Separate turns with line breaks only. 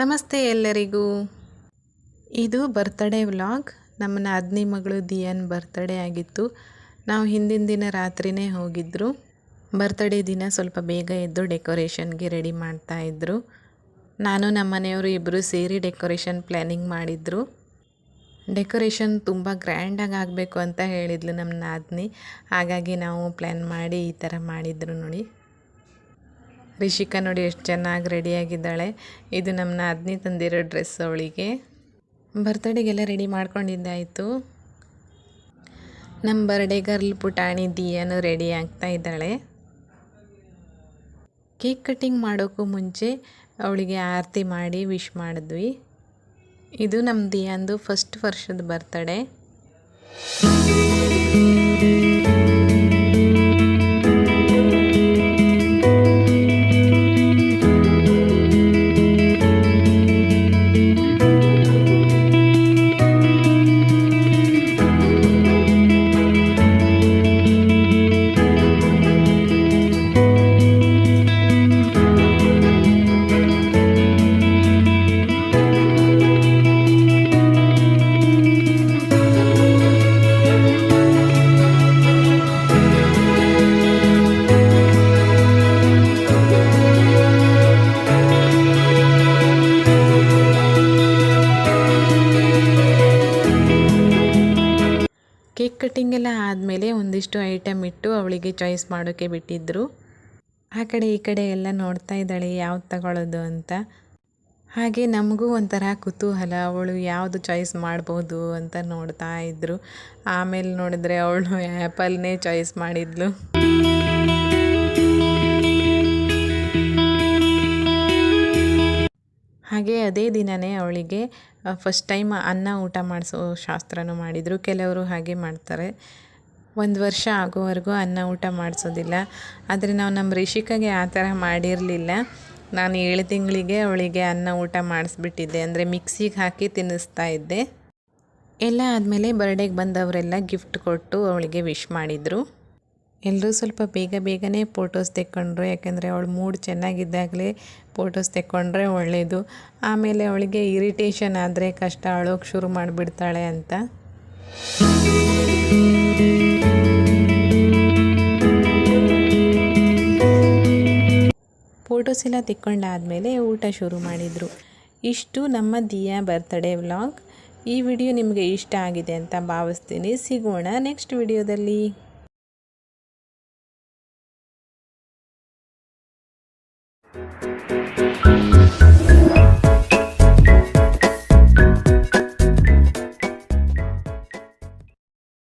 ನಮಸ್ತೆ ಎಲ್ಲರಿಗೂ. ಇದು ಬರ್ತ್ಡೇ ವ್ಲಾಗ್ ನಮ್ಮ ಅದ್ನಿ ಮಗಳು ದಿಯನ್ ಬರ್ತ್ಡೇ ಆಗಿತ್ತು. ನಾವು ಹಿಂದಿನ ದಿನ ರಾತ್ರಿನೇ ಹೋಗಿದ್ದರು ಬರ್ತ್ಡೇ ದಿನ ಸ್ವಲ್ಪ ಬೇಗ ಎದ್ದು ಡೆಕೋರೇಷನ್ಗೆ ರೆಡಿ ಮಾಡ್ತಾ ಇದ್ದರು ನಾನು ನಮ್ಮ ಮನೆಯವರು ಇಬ್ಬರು ಸೇರಿ ಡೆಕೋರೇಷನ್ ಪ್ಲ್ಯಾನಿಂಗ್ ಮಾಡಿದ್ರು. ಡೆಕೋರೇಷನ್ ತುಂಬ ಗ್ರ್ಯಾಂಡಾಗಿ ಆಗಬೇಕು ಅಂತ ಹೇಳಿದ್ಲು ನಮ್ಮ ನಾದ್ನಿ ಹಾಗಾಗಿ ನಾವು ಪ್ಲ್ಯಾನ್ ಮಾಡಿ ಈ ಥರ ಮಾಡಿದ್ರು ನೋಡಿ. ರಿಷಿಕಾ ನೋಡಿ ಎಷ್ಟು ಚೆನ್ನಾಗಿ ರೆಡಿಯಾಗಿದ್ದಾಳೆ. ಇದು ನಮ್ಮ ಅದ್ನಿ ತಂದಿರೋ ಡ್ರೆಸ್ ಅವಳಿಗೆ. ಬರ್ತ್ಡೇಗೆಲ್ಲ ರೆಡಿ ಮಾಡ್ಕೊಂಡಿದ್ದಾಯಿತು. ನಮ್ಮ ಬರ್ಡೇ ಗರ್ಲ್ ಪುಟಾಣಿ ದಿಯಾನು ರೆಡಿ ಆಗ್ತಾ ಇದ್ದಾಳೆ. ಕೇಕ್ ಕಟ್ಟಿಂಗ್ ಮಾಡೋಕ್ಕೂ ಮುಂಚೆ ಅವಳಿಗೆ ಆರತಿ ಮಾಡಿ ವಿಶ್ ಮಾಡಿದ್ವಿ. ಇದು ನಮ್ಮ ದಿಯಾಂದು ಫಸ್ಟ್ ವರ್ಷದ ಬರ್ತಡೇ ಕೇಕ್ ಕಟ್ಟಿಂಗ್ ಎಲ್ಲ ಆದಮೇಲೆ ಒಂದಿಷ್ಟು ಐಟಮ್ ಇಟ್ಟು ಅವಳಿಗೆ ಚಾಯ್ಸ್ ಮಾಡೋಕ್ಕೆ ಬಿಟ್ಟಿದ್ದರು ಆ ಕಡೆ ಈ ಕಡೆ ಎಲ್ಲ ನೋಡ್ತಾ ಇದ್ದಾಳೆ, ಯಾವ್ದು ತಗೊಳ್ಳೋದು ಅಂತ. ಹಾಗೆ ನಮಗೂ ಒಂಥರ ಕುತೂಹಲ, ಅವಳು ಯಾವುದು ಚಾಯ್ಸ್ ಮಾಡ್ಬೋದು ಅಂತ ನೋಡ್ತಾ ಇದ್ದರು ಆಮೇಲೆ ನೋಡಿದ್ರೆ ಅವಳು ಆ್ಯಪಲ್ನೇ ಚಾಯ್ಸ್ ಮಾಡಿದ್ಲು. ಹಾಗೆ ಅದೇ ದಿನವೇ ಅವಳಿಗೆ ಫಸ್ಟ್ ಟೈಮ್ ಅನ್ನ ಊಟ ಮಾಡಿಸೋ ಶಾಸ್ತ್ರನೂ ಮಾಡಿದರು. ಕೆಲವರು ಹಾಗೆ ಮಾಡ್ತಾರೆ. ಒಂದು ವರ್ಷ ಆಗೋವರೆಗೂ ಅನ್ನ ಊಟ ಮಾಡಿಸೋದಿಲ್ಲ. ಆದರೆ ನಾವು ನಮ್ಮ ರಿಷಿಕಾಗೆ ಆ ಥರ ಮಾಡಿರಲಿಲ್ಲ. ನಾನು ಏಳು ತಿಂಗಳಿಗೆ ಅವಳಿಗೆ ಅನ್ನ ಊಟ ಮಾಡಿಸ್ಬಿಟ್ಟಿದ್ದೆ. ಅಂದರೆ ಮಿಕ್ಸಿಗೆ ಹಾಕಿ ತಿನ್ನಿಸ್ತಾ ಇದ್ದೆ. ಎಲ್ಲ ಆದಮೇಲೆ ಬರ್ಡೇಗೆ ಬಂದವರೆಲ್ಲ ಗಿಫ್ಟ್ ಕೊಟ್ಟು ಅವಳಿಗೆ ವಿಶ್ ಮಾಡಿದರು. ಎಲ್ಲರೂ ಸ್ವಲ್ಪ ಬೇಗ ಬೇಗನೆ ಫೋಟೋಸ್ ತೆಕ್ಕೊಂಡ್ರು. ಯಾಕೆಂದರೆ ಅವಳು ಮೂಡ್ ಚೆನ್ನಾಗಿದ್ದಾಗಲೇ ಫೋಟೋಸ್ ತೆಕ್ಕೊಂಡ್ರೆ ಒಳ್ಳೆಯದು ಆಮೇಲೆ ಅವಳಿಗೆ ಇರಿಟೇಷನ್ ಆದರೆ ಕಷ್ಟ, ಅಳೋಕೆ ಶುರು ಮಾಡಿಬಿಡ್ತಾಳೆ ಅಂತ. ಫೋಟೋಸ್ ಎಲ್ಲ ತೆಕ್ಕೊಂಡಾದಮೇಲೆ ಊಟ ಶುರು ಮಾಡಿದರು. ಇಷ್ಟು ನಮ್ಮ ದಿಯಾ ಬರ್ತಡೇ ವ್ಲಾಗ್ ಈ ವಿಡಿಯೋ ನಿಮಗೆ ಇಷ್ಟ ಆಗಿದೆ ಅಂತ ಭಾವಿಸ್ತೀನಿ. ಸಿಗೋಣ ನೆಕ್ಸ್ಟ್ ವಿಡಿಯೋದಲ್ಲಿ
Thank you.